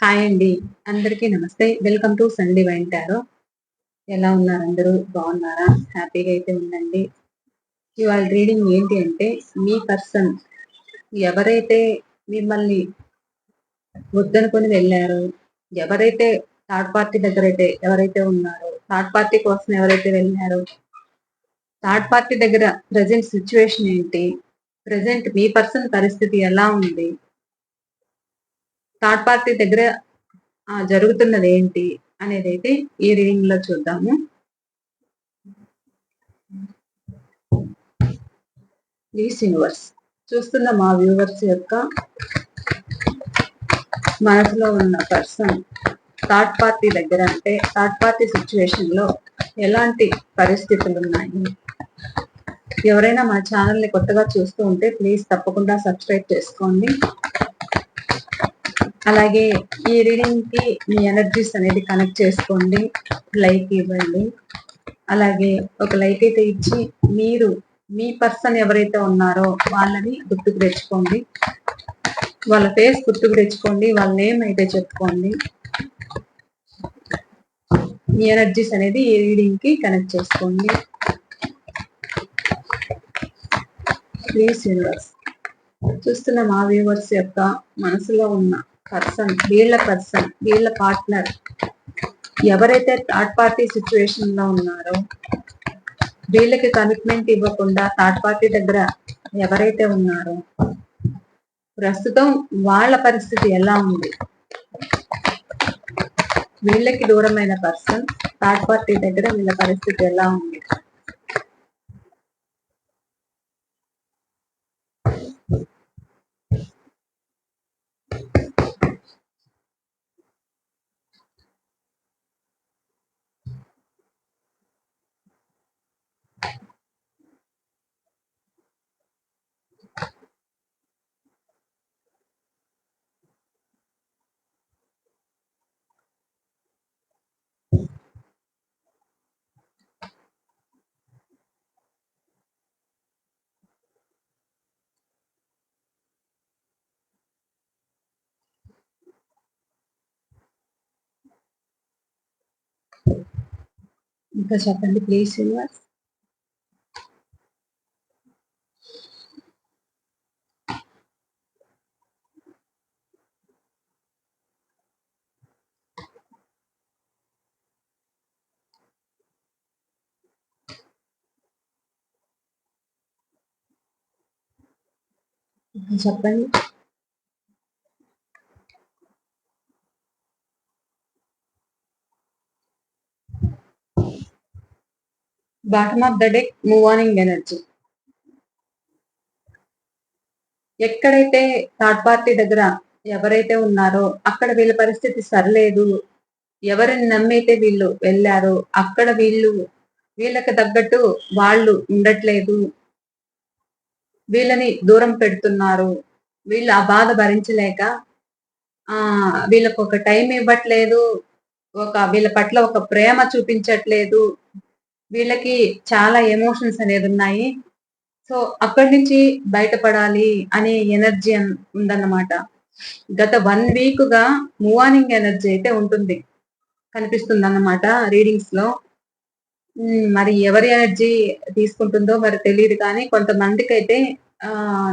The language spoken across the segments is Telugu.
హాయ్ అండి. అందరికీ నమస్తే. Welcome to Sunday wine tarot. ఎలా ఉన్నారు అందరూ? బాగున్నారా? హ్యాపీగా అయితే ఉండండి. ఇవాళ రీడింగ్ ఏంటి అంటే మీ పర్సన్ ఎవరైతే మిమ్మల్ని వద్దనుకొని వెళ్ళారో ఎవరైతే థర్డ్ పార్టీ దగ్గర అయితే ఎవరైతే ఉన్నారో థర్డ్ పార్టీ కోసం ఎవరైతే వెళ్ళారో థర్డ్ పార్టీ దగ్గర ప్రజెంట్ సిచ్యువేషన్ ఏంటి? ప్రజెంట్ మీ పర్సన్ పరిస్థితి ఎలా ఉంది? థర్డ్ పార్టీ దగ్గర జరుగుతున్నది ఏంటి అనేది అయితే ఈ రీడింగ్లో చూద్దాము. ప్లీజ్ యూనివర్స్ చూస్తున్న మా వ్యూవర్స్ యొక్క మనసులో ఉన్న పర్సన్ థర్డ్ పార్టీ దగ్గర అంటే థర్డ్ పార్టీ సిచ్యువేషన్లో ఎలాంటి పరిస్థితులు ఉన్నాయి? ఎవరైనా మా ఛానల్ని కొత్తగా చూస్తూ ఉంటే ప్లీజ్ తప్పకుండా సబ్స్క్రైబ్ చేసుకోండి. అలాగే ఈ రీడింగ్కి మీ ఎనర్జీస్ అనేది కనెక్ట్ చేసుకోండి లైక్ ఇవ్వండి. అలాగే ఒక లైక్ అయితే ఇచ్చి మీరు మీ పర్సన్ ఎవరైతే ఉన్నారో వాళ్ళని గుర్తుకు తెచ్చుకోండి. వాళ్ళ ఫేస్ గుర్తుకు తెచ్చుకోండి వాళ్ళ నేమ్ అయితే చెప్పుకోండి. మీ ఎనర్జీస్ అనేది ఈ రీడింగ్కి కనెక్ట్ చేసుకోండి. ప్లీజ్ యూనివర్స్ చూస్తున్న మా వ్యూవర్స్ యొక్క మనసులో ఉన్న పర్సన్ వీళ్ళ పర్సన్ వీళ్ళ పార్ట్నర్ ఎవరైతే థర్డ్ పార్టీ సిచ్యువేషన్లో ఉన్నారో వీళ్ళకి కమిట్మెంట్ ఇవ్వకుండా థర్డ్ పార్టీ దగ్గర ఎవరైతే ఉన్నారో ప్రస్తుతం వాళ్ళ పరిస్థితి ఎలా ఉంది? వీళ్ళకి దూరమైన పర్సన్ థర్డ్ పార్టీ దగ్గర వీళ్ళ పరిస్థితి ఎలా ఉంది? ఇంకా చెప్పండి ప్లీజ్ యూనివర్స్ చెప్పండి bottom of the deck మూవానింగ్ energy ఎక్కడైతే థర్డ్ పార్టీ దగ్గర ఎవరైతే ఉన్నారో అక్కడ వీళ్ళ పరిస్థితి సరలేదు ఎవరిని నమ్మైతే వీళ్ళు వెళ్ళారో అక్కడ వీళ్ళు వీళ్ళకి తగ్గట్టు వాళ్ళు ఉండట్లేదు వీళ్ళని దూరం పెడుతున్నారు వీళ్ళు ఆ బాధ భరించలేక ఆ వీళ్ళకు ఒక టైం ఇవ్వట్లేదు ఒక వీళ్ళ పట్ల ఒక ప్రేమ చూపించట్లేదు వీళ్ళకి చాలా ఎమోషన్స్ అనేది ఉన్నాయి. సో అక్కడి నుంచి బయటపడాలి అనే ఎనర్జీ ఉందన్నమాట. గత వన్ వీక్గా మూవానింగ్ ఎనర్జీ అయితే ఉంటుంది. కనిపిస్తుంది అన్నమాట రీడింగ్స్లో మరి ఎవరి ఎనర్జీ తీసుకుంటుందో మరి తెలియదు కానీ కొంతమందికి అయితే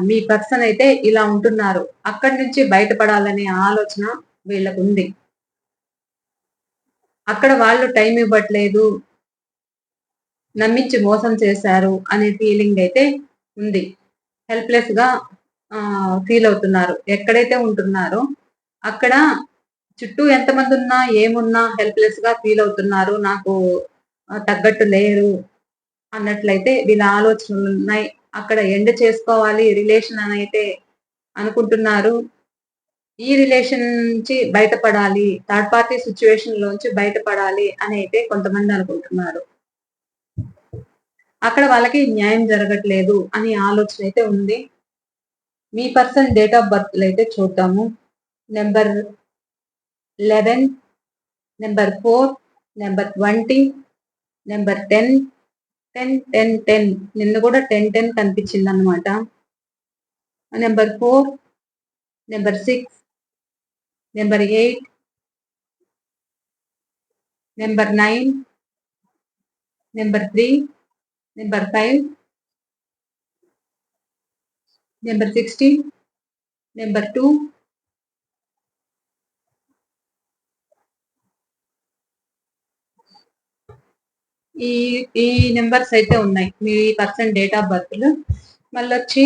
మీ పర్సన్ అయితే ఇలా ఉంటున్నారు. అక్కడి నుంచి బయటపడాలనే ఆలోచన వీళ్ళకు ఉంది అక్కడ వాళ్ళు టైం ఇవ్వట్లేదు. నమ్మించి మోసం చేశారు అనే ఫీలింగ్ అయితే ఉంది. హెల్ప్లెస్గా ఫీల్ అవుతున్నారు. ఎక్కడైతే ఉంటున్నారో అక్కడ చుట్టూ ఎంతమంది ఉన్నా ఏమున్నా హెల్ప్లెస్గా ఫీల్ అవుతున్నారు. నాకు తగ్గట్టు లేరు అన్నట్లయితే వీళ్ళ ఆలోచనలు ఉన్నాయి అక్కడ ఎండ్ చేసుకోవాలి రిలేషన్ అని అయితే అనుకుంటున్నారు. ఈ రిలేషన్ నుంచి బయటపడాలి థర్డ్ పార్టీ సిచ్యువేషన్ లోంచి బయటపడాలి అని అయితే కొంతమంది అనుకుంటున్నారు. అక్కడ వాళ్ళకి న్యాయం జరగట్లేదు అని ఆలోచన అయితే ఉంది. మీ పర్సన్ డేట్ ఆఫ్ బర్త్ అయితే చూద్దాము. Number eleven number four number twenty number ten ten ten ten. నిన్న కూడా టెన్ టెన్ కనిపించింది అనమాట number four number six number eight number nine number three number five number sixteen number two ఈ ఈ నెంబర్స్ అయితే ఉన్నాయి. మీ పర్సన్ డేట్ ఆఫ్ బర్త్లు మళ్ళీ వచ్చి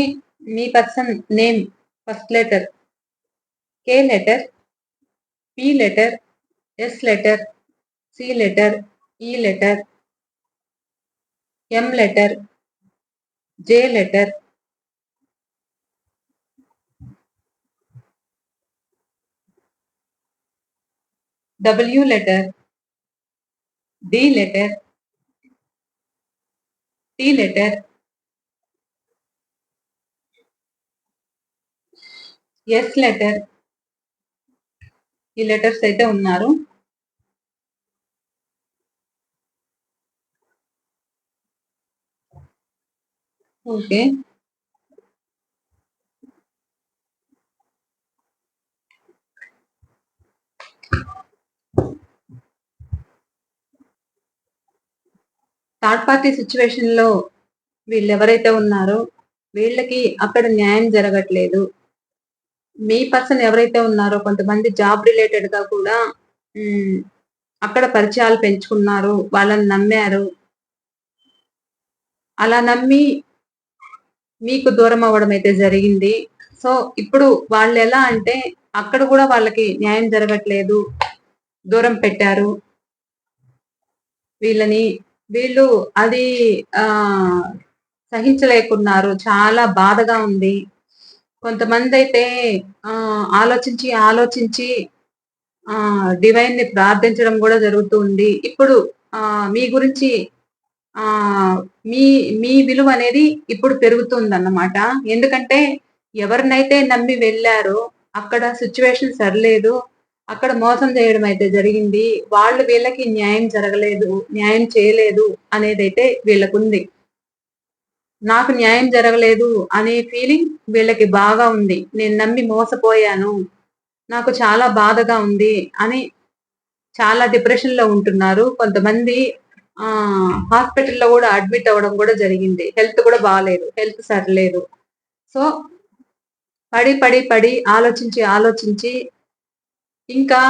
మీ person name first letter K letter P letter S letter C letter E letter M letter J letter W letter D letter T letter S letter E letters అయితే ఉన్నారు. ఓకే. థర్డ్ పార్టీ సిచ్యువేషన్లో వీళ్ళు ఎవరైతే ఉన్నారో వీళ్ళకి అక్కడ న్యాయం జరగట్లేదు. మీ పర్సన్ ఎవరైతే ఉన్నారో కొంతమంది జాబ్ రిలేటెడ్గా కూడా అక్కడ పరిచయాలు పెంచుకున్నారు వాళ్ళని నమ్మారు. అలా నమ్మి మీకు దూరం అవ్వడం అయితే జరిగింది. సో ఇప్పుడు వాళ్ళు ఎలా అంటే అక్కడ కూడా వాళ్ళకి న్యాయం జరగట్లేదు. దూరం పెట్టారు. వీళ్ళని వీళ్ళు అది ఆ సహించలేకున్నారు. చాలా బాధగా ఉంది. కొంతమంది అయితే ఆ ఆలోచించి ఆలోచించి ఆ డివైన్ని ప్రార్థించడం కూడా జరుగుతుంది ఇప్పుడు ఆ మీ గురించి ఆ మీ మీ విలువ అనేది ఇప్పుడు పెరుగుతుంది అన్నమాట ఎందుకంటే ఎవరినైతే నమ్మి వెళ్ళారో అక్కడ సిచ్యువేషన్ సరిలేదు అక్కడ మోసం చేయడం అయితే జరిగింది వాళ్ళు వీళ్ళకి న్యాయం జరగలేదు న్యాయం చేయలేదు అనేది అయితే వీళ్ళకుంది. నాకు న్యాయం జరగలేదు అనే ఫీలింగ్ వీళ్ళకి బాగా ఉంది. నేను నమ్మి మోసపోయాను నాకు చాలా బాధగా ఉంది అని చాలా డిప్రెషన్లో ఉంటున్నారు. కొంతమంది హాస్పిటల్లో కూడా అడ్మిట్ అవ్వడం కూడా జరిగింది. హెల్త్ కూడా బాగాలేదు హెల్త్ సరిలేదు. సో పడి పడి పడి ఆలోచించి ఆలోచించి ఇంకా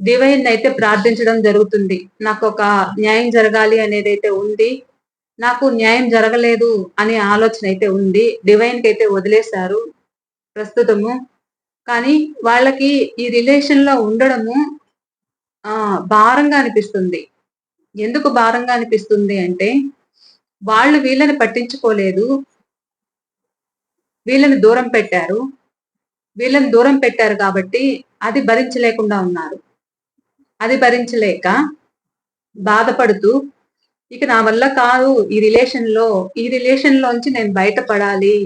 డివైన్ అయితే ప్రార్థించడం జరుగుతుంది. నాకు ఒక న్యాయం జరగాలి అనేది అయితే ఉంది. నాకు న్యాయం జరగలేదు అనే ఆలోచన అయితే ఉంది. డివైన్కి అయితే వదిలేశారు ప్రస్తుతము. కానీ వాళ్ళకి ఈ రిలేషన్లో ఉండడము ఆ భారంగా అనిపిస్తుంది. ఎందుకు భారంగా అనిపిస్తుంది అంటే వాళ్ళు వీళ్ళని పట్టించుకోలేదు. వీళ్ళని దూరం పెట్టారు. వీళ్ళని దూరం పెట్టారు కాబట్టి అది భరించలేకుండా ఉన్నారు. అది భరించలేక బాధపడుతూ ఇక నా వల్ల కాదు ఈ రిలేషన్లో ఈ రిలేషన్లోంచి నేను బయటపడాలి.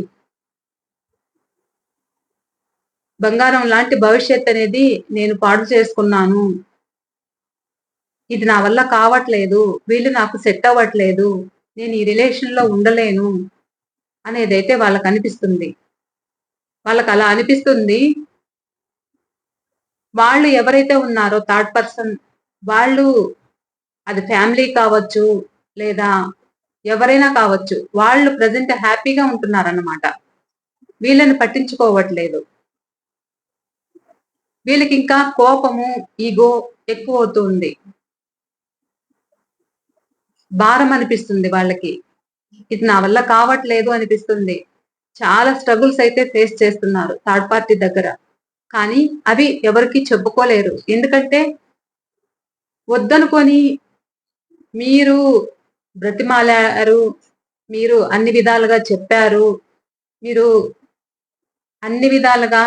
బంగారం లాంటి భవిష్యత్ అనేది నేను పాడు చేసుకున్నాను. ఇది నా వల్ల కావట్లేదు వీళ్ళు నాకు సెట్ అవ్వట్లేదు నేను ఈ రిలేషన్లో ఉండలేను అనేదైతే వాళ్ళకి అనిపిస్తుంది. వాళ్ళకి అలా అనిపిస్తుంది. వాళ్ళు ఎవరైతే ఉన్నారో థర్డ్ పర్సన్ వాళ్ళు అది ఫ్యామిలీ కావచ్చు లేదా ఎవరైనా కావచ్చు వాళ్ళు ప్రజెంట్ హ్యాపీగా ఉంటున్నారన్నమాట. వీళ్ళని పట్టించుకోవట్లేదు. వీళ్ళకి ఇంకా కోపము ఈగో ఎక్కువ అవుతుంది. భారం అనిపిస్తుంది వాళ్ళకి. ఇది నా వల్ల కావట్లేదు అనిపిస్తుంది. చాలా స్ట్రగుల్స్ అయితే ఫేస్ చేస్తున్నారు థర్డ్ పార్టీ దగ్గర. కానీ అవి ఎవరికి చెప్పుకోలేరు. ఎందుకంటే వద్దనుకొని మీరు బ్రతిమాలారు మీరు అన్ని విధాలుగా చెప్పారు మీరు అన్ని విధాలుగా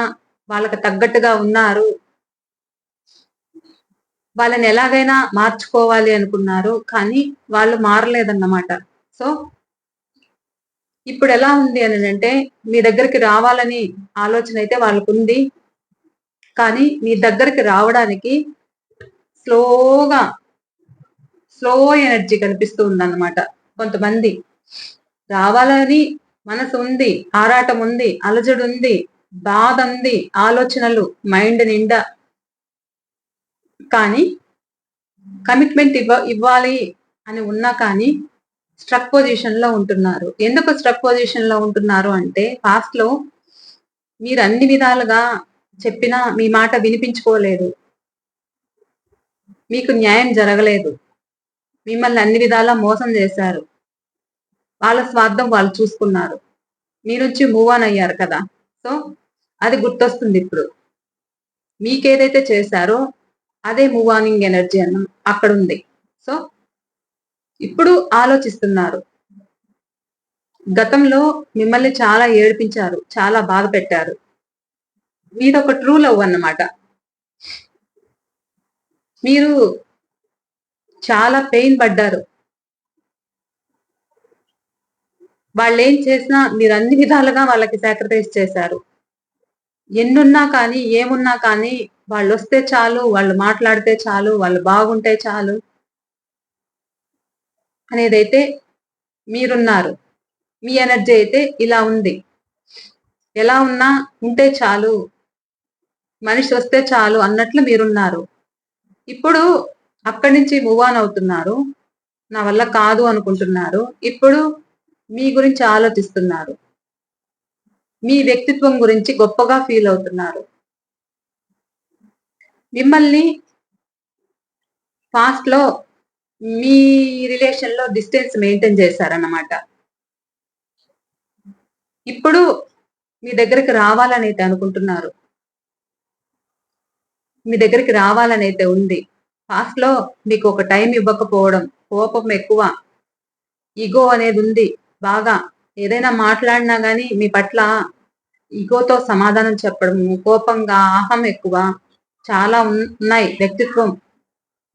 వాళ్ళకి తగ్గట్టుగా ఉన్నారు వాళ్ళని ఎలాగైనా మార్చుకోవాలి అనుకున్నారు కానీ వాళ్ళు మారలేదన్నమాట. సో ఇప్పుడు ఎలా ఉంది అని అంటే మీ దగ్గరికి రావాలని ఆలోచన అయితే వాళ్ళకు ఉంది కానీ మీ దగ్గరికి రావడానికి స్లోగా స్లో ఎనర్జీ కనిపిస్తూ ఉందన్నమాట. కొంతమంది రావాలని మనసు ఉంది ఆరాటం ఉంది అలజడు ఉంది బాధ ఉంది ఆలోచనలు మైండ్ నిండా కానీ కమిట్మెంట్ ఇవ్వ ఇవ్వాలి అని ఉన్నా కానీ స్ట్రక్ పొజిషన్లో ఉంటున్నారు. ఎందుకు స్ట్రక్ పొజిషన్లో ఉంటున్నారు అంటే పాస్ట్లో మీరు అన్ని విధాలుగా చెప్పినా మీ మాట వినిపించుకోలేదు. మీకు న్యాయం జరగలేదు. మిమ్మల్ని అన్ని విధాలా మోసం చేశారు. వాళ్ళ స్వార్థం వాళ్ళు చూసుకున్నారు. మీ నుంచి మూవ్ ఆన్ అయ్యారు కదా. సో అది గుర్తొస్తుంది ఇప్పుడు. మీకేదైతే చేశారో అదే మూవ్ ఆనింగ్ ఎనర్జీ అన్న అక్కడ ఉంది సో ఇప్పుడు ఆలోచిస్తున్నారు. గతంలో మిమ్మల్ని చాలా ఏడిపించారు చాలా బాధ పెట్టారు. మీది ఒక ట్రూ లవ్ అన్నమాట. మీరు చాలా పెయిన్ పడ్డారు. వాళ్ళు ఏం చేసినా మీరు అన్ని విధాలుగా వాళ్ళకి సాక్రిఫైస్ చేశారు. ఎన్నున్నా కానీ ఏమున్నా కానీ వాళ్ళు వస్తే చాలు వాళ్ళు మాట్లాడితే చాలు వాళ్ళు బాగుంటే చాలు అనేదైతే మీరున్నారు. మీ ఎనర్జీ అయితే ఇలా ఉంది. ఎలా ఉన్నా ఉంటే చాలు మనిషి వస్తే చాలు అన్నట్లు మీరున్నారు. ఇప్పుడు అక్కడి నుంచి మూవ్ ఆన్ అవుతున్నారు. నా వల్ల కాదు అనుకుంటున్నారు. ఇప్పుడు మీ గురించి ఆలోచిస్తున్నారు. మీ వ్యక్తిత్వం గురించి గొప్పగా ఫీల్ అవుతున్నారు. మిమ్మల్ని పాస్ట్లో మీ రిలేషన్లో డిస్టెన్స్ మెయింటైన్ చేశారన్నమాట. ఇప్పుడు మీ దగ్గరికి రావాలని అయితే అనుకుంటున్నారు. మీ దగ్గరికి రావాలని అయితే ఉంది పాస్ట్లో మీకు ఒక టైం ఇవ్వకపోవడం కోపం ఎక్కువ ఈగో అనేది ఉంది. బాగా ఏదైనా మాట్లాడినా కానీ మీ పట్ల ఈగోతో సమాధానం చెప్పడం కోపంగా ఆహం ఎక్కువ చాలా ఉన్నాయి వ్యక్తిత్వం.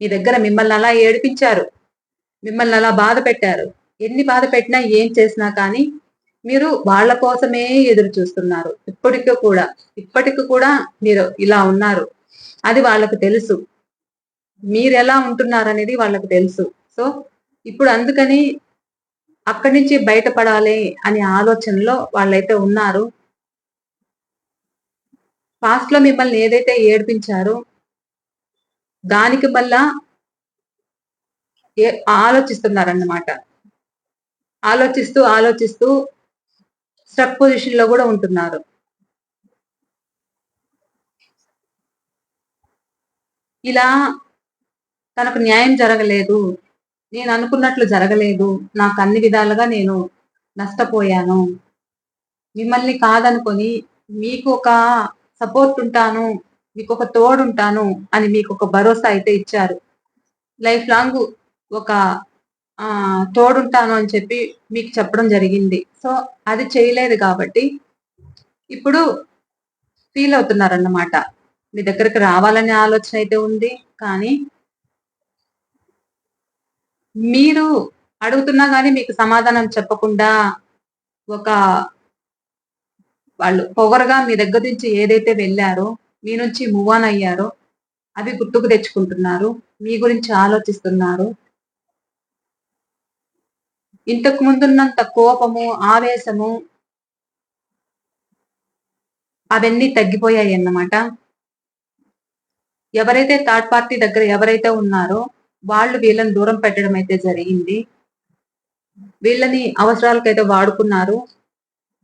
మీ దగ్గర మిమ్మల్ని అలా ఏడిపించారు. మిమ్మల్ని అలా బాధ పెట్టారు. ఎన్ని బాధ పెట్టినా ఏం చేసినా కానీ మీరు వాళ్ళ కోసమే ఎదురు చూస్తున్నారు. ఇప్పటికీ కూడా ఇప్పటికి కూడా మీరు ఇలా ఉన్నారు. అది వాళ్ళకు తెలుసు. మీరు ఎలా ఉంటున్నారు అనేది వాళ్ళకు తెలుసు. సో ఇప్పుడు అందుకని అక్కడి నుంచి బయటపడాలి అనే ఆలోచనలో వాళ్ళైతే ఉన్నారు. పాస్ట్లో మిమ్మల్ని ఏదైతే ఏడిపించారో దానికి మళ్ళా ఆలోచిస్తున్నారన్నమాట. ఆలోచిస్తూ ఆలోచిస్తూ స్ట్రక్ పొజిషన్లో కూడా ఉంటున్నారు. ఇలా తనకు న్యాయం జరగలేదు నేను అనుకున్నట్లు జరగలేదు నాకు అన్ని విధాలుగా నేను నష్టపోయాను. మిమ్మల్ని కాదనుకొని మీకు ఒక సపోర్ట్ ఉంటాను మీకు ఒక తోడుంటాను అని మీకు ఒక భరోసా అయితే ఇచ్చారు. లైఫ్ లాంగ్ ఒక తోడుంటాను అని చెప్పి మీకు చెప్పడం జరిగింది. సో అది చేయలేదు కాబట్టి ఇప్పుడు ఫీల్ అవుతున్నారన్నమాట. మీ దగ్గరకు రావాలనే ఆలోచన అయితే ఉంది కానీ మీరు అడుగుతున్నా కానీ మీకు సమాధానం చెప్పకుండా ఒక వాళ్ళు పొగరగా మీ దగ్గర నుంచి ఏదైతే వెళ్ళారో మీ నుంచి మూవ్ ఆన్ అయ్యారో అవి గుర్తుకు తెచ్చుకుంటున్నారు మీ గురించి ఆలోచిస్తున్నారు. ఇంతకు ముందున్నంత కోపము ఆవేశము అవన్నీ తగ్గిపోయాయి అన్నమాట. ఎవరైతే థర్డ్ పార్టీ దగ్గర ఎవరైతే ఉన్నారో వాళ్ళు వీళ్ళని దూరం పెట్టడం అయితే జరిగింది. వీళ్ళని అవసరాలకైతే వాడుకున్నారు.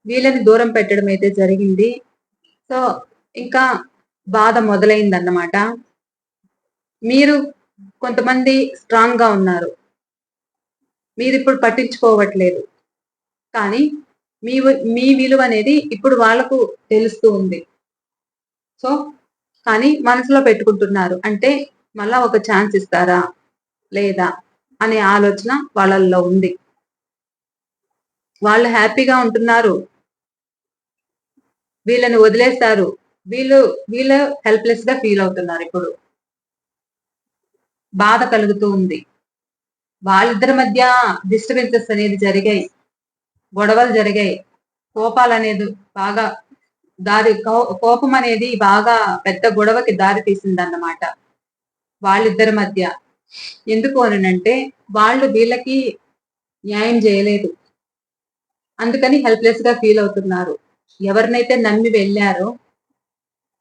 వీళ్ళని దూరం పెట్టడం అయితే జరిగింది. సో ఇంకా బాధ మొదలైంది అన్నమాట మీరు కొంతమంది స్ట్రాంగ్గా ఉన్నారు. మీరు ఇప్పుడు పట్టించుకోవట్లేదు. కానీ మీ మీ విలువ అనేది ఇప్పుడు వాళ్ళకు తెలుస్తూ ఉంది. సో కానీ మనసులో పెట్టుకుంటున్నారు. అంటే మళ్ళా ఒక ఛాన్స్ ఇస్తారా? లేదా? అనే ఆలోచన వాళ్ళల్లో ఉంది. వాళ్ళు హ్యాపీగా ఉంటున్నారు. వీళ్ళని వదిలేస్తారు. వీళ్ళు వీళ్ళు హెల్ప్లెస్గా ఫీల్ అవుతున్నారు ఇప్పుడు. బాధ కలుగుతూ ఉంది. వాళ్ళిద్దరి మధ్య డిస్టర్బెన్సెస్ అనేది జరిగాయి. గొడవలు జరిగాయి. కోపాలు అనేది బాగా దారి కోపం అనేది బాగా పెద్ద గొడవకి దారి తీసింది అన్నమాట వాళ్ళిద్దరి మధ్య. ఎందుకు అనంటే వాళ్ళు వీళ్ళకి న్యాయం చేయలేదు. అందుకని హెల్ప్లెస్గా ఫీల్ అవుతున్నారు. ఎవరినైతే నమ్మి వెళ్ళారో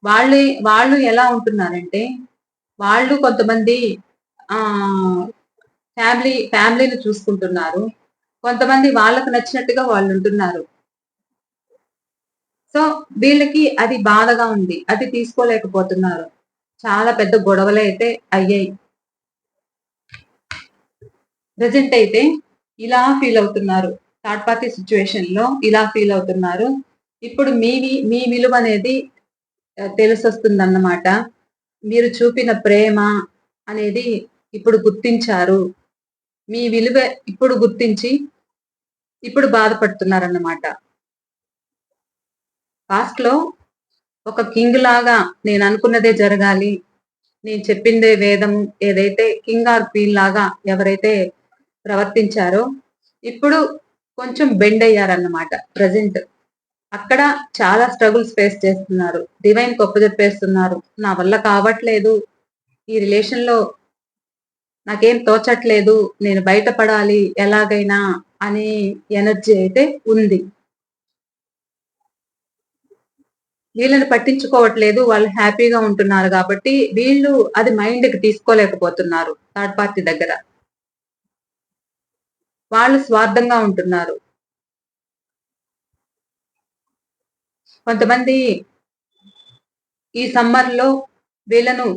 వాళ్ళు వాళ్ళు ఎలా ఉంటున్నారంటే వాళ్ళు కొంతమంది ఫ్యామిలీ ఫ్యామిలీని చూసుకుంటున్నారు. కొంతమంది వాళ్ళకు నచ్చినట్టుగా వాళ్ళు ఉంటున్నారు. సో వీళ్ళకి అది బాధగా ఉంది. అది తీసుకోలేకపోతున్నారు. చాలా పెద్ద గొడవలు అయితే అయ్యాయి. ప్రజెంట్ అయితే ఇలా ఫీల్ అవుతున్నారు. థర్డ్ పార్టీ సిచ్యువేషన్లో ఇలా ఫీల్ అవుతున్నారు. ఇప్పుడు మీ మీ విలువ అనేది తెలిసొస్తుంది అన్నమాట మీరు చూపిన ప్రేమ అనేది ఇప్పుడు గుర్తించారు. మీ విలువ ఇప్పుడు గుర్తించి ఇప్పుడు బాధపడుతున్నారన్నమాట. లో ఒక కింగ్ లాగా నేను అనుకున్నదే జరగాలి. నేను చెప్పిందే వేదం ఏదైతే కింగ్ ఆర్ క్వీన్ లాగా ఎవరైతే ప్రవర్తించారో ఇప్పుడు కొంచెం బెండ్ అయ్యారన్నమాట ప్రజెంట్. అక్కడ చాలా స్ట్రగుల్స్ ఫేస్ చేస్తున్నారు. డివైన్ గొప్ప చెప్పేస్తున్నారు నా వల్ల కావట్లేదు. ఈ రిలేషన్లో నాకేం తోచట్లేదు. నేను బయటపడాలి ఎలాగైనా అనే ఎనర్జీ అయితే ఉంది. వీళ్ళని పట్టించుకోవట్లేదు. వాళ్ళు హ్యాపీగా ఉంటున్నారు కాబట్టి వీళ్ళు అది మైండ్కి తీసుకోలేకపోతున్నారు థర్డ్ పార్టీ దగ్గర. వాళ్ళు స్వార్థంగా ఉంటున్నారు. కొంతమంది ఈ సమ్మర్లో వీళ్ళను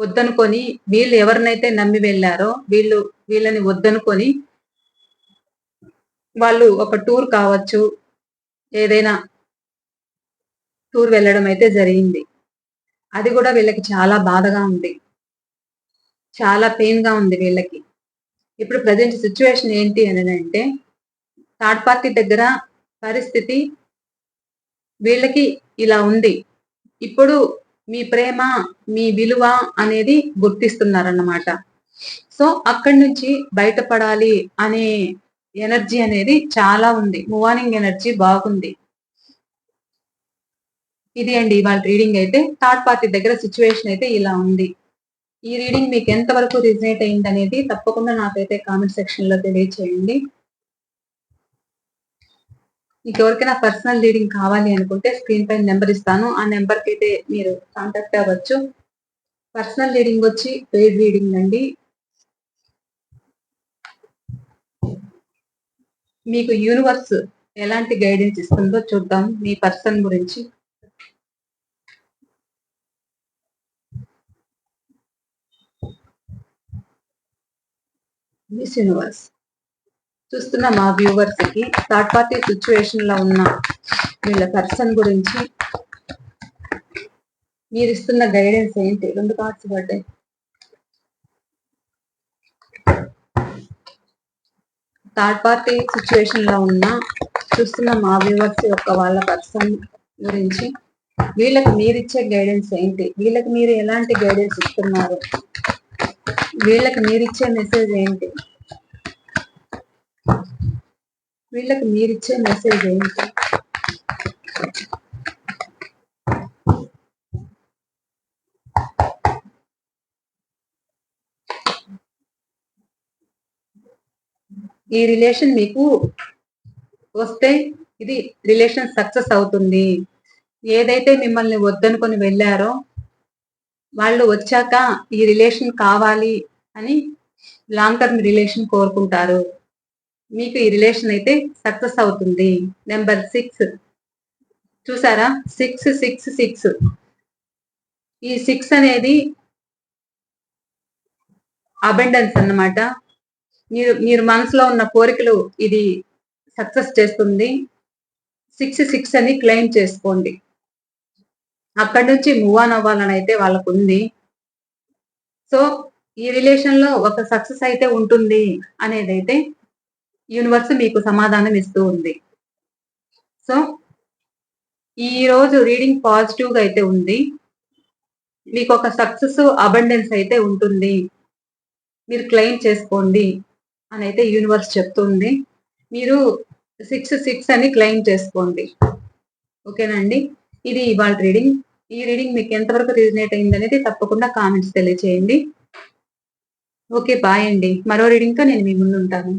వద్దనుకొని వీళ్ళు ఎవరినైతే నమ్మి వెళ్ళారో వీళ్ళు వీళ్ళని వద్దనుకొని వాళ్ళు ఒక టూర్ కావచ్చు ఏదైనా టూర్ వెళ్ళడం అయితే జరిగింది. అది కూడా వీళ్ళకి చాలా బాధగా ఉంది. చాలా పెయిన్గా ఉంది వీళ్ళకి. ఇప్పుడు ప్రజెంట్ సిచ్యువేషన్ ఏంటి అని అంటే థర్డ్ పార్టీ దగ్గర పరిస్థితి వీళ్ళకి ఇలా ఉంది. ఇప్పుడు మీ ప్రేమ మీ విలువ అనేది గుర్తిస్తున్నారన్నమాట. సో అక్కడి నుంచి బయటపడాలి అనే ఎనర్జీ అనేది చాలా ఉంది. మూవానింగ్ ఎనర్జీ బాగుంది. ఇది అండి ఇవాళ రీడింగ్ అయితే థర్డ్ పార్టీ దగ్గర సిచ్యువేషన్ అయితే ఇలా ఉంది. ఈ రీడింగ్ మీకు ఎంతవరకు రిజనేట్ అయింది అనేది తప్పకుండా నాకైతే కామెంట్ సెక్షన్లో తెలియచేయండి. మీకు ఎవరికైనా పర్సనల్ రీడింగ్ కావాలి అనుకుంటే స్క్రీన్ పైన నెంబర్ ఇస్తాను. ఆ నెంబర్కి అయితే మీరు కాంటాక్ట్ అవ్వచ్చు. పర్సనల్ రీడింగ్ వచ్చి పెయిడ్ రీడింగ్ అండి. మీకు యూనివర్స్ ఎలాంటి గైడెన్స్ ఇస్తుందో చూద్దాం మీ పర్సన్ గురించి. మిస్ యూనివర్స్ చూస్తున్న మా వ్యూవర్స్కి థర్డ్ పార్టీ సిచ్యువేషన్లో ఉన్న వీళ్ళ పర్సన్ గురించి మీరు ఇస్తున్న గైడెన్స్ ఏంటి? రెండు కార్డ్స్ పడ్డాయి. థర్డ్ పార్టీ సిచ్యువేషన్లో ఉన్న చూస్తున్న మా వ్యూవర్స్ యొక్క వాళ్ళ పర్సన్ గురించి వీళ్ళకి మీరు ఇచ్చే గైడెన్స్ ఏంటి? వీళ్ళకి మీరు ఎలాంటి గైడెన్స్ ఇస్తున్నారు? వీళ్ళకి మీరిచ్చే మెసేజ్ ఏంటి? వీళ్ళకి మీరిచ్చే మెసేజ్ ఏంటి? ఈ రిలేషన్ మీకు వస్తే ఇది రిలేషన్ సక్సెస్ అవుతుంది. ఏదైతే మిమ్మల్ని వద్దనుకొని వెళ్ళారో వాళ్ళు వచ్చాక ఈ రిలేషన్ కావాలి అని లాంగ్ టర్మ్ రిలేషన్ కోరుకుంటారు. మీకు ఈ రిలేషన్ అయితే సక్సెస్ అవుతుంది. నెంబర్ సిక్స్ చూసారా? సిక్స్ సిక్స్ సిక్స్ ఈ సిక్స్ అనేది అబెండెన్స్ అన్నమాట. మీరు మీరు మనసులో ఉన్న కోరికలు ఇది సక్సెస్ చేస్తుంది. సిక్స్ సిక్స్ అని క్లెయిమ్ చేసుకోండి. అక్కడి నుంచి మూవ్ ఆన్ అవ్వాలని అయితే వాళ్ళకు ఉంది సో ఈ రిలేషన్లో ఒక సక్సెస్ అయితే ఉంటుంది అనేది అయితే యూనివర్స్ మీకు సమాధానం ఇస్తూ ఉంది. సో ఈ రోజు రీడింగ్ పాజిటివ్గా అయితే ఉంది. మీకు ఒక సక్సెస్ అబండెన్స్ అయితే ఉంటుంది. మీరు క్లెయిమ్ చేసుకోండి అని అయితే యూనివర్స్ చెప్తుంది. మీరు సిక్స్ సిక్స్ అని క్లెయిమ్ చేసుకోండి. ఓకేనండి ఇది ఇవాళ రీడింగ్ ఈ రీడింగ్ మీకు ఎంతవరకు రిజనేట్ అయింది అనేది తప్పకుండా కామెంట్స్ తెలియచేయండి. ఓకే బాయ్ అండి. మరో రీడింగ్తో నేను మీ ముందు ఉంటాను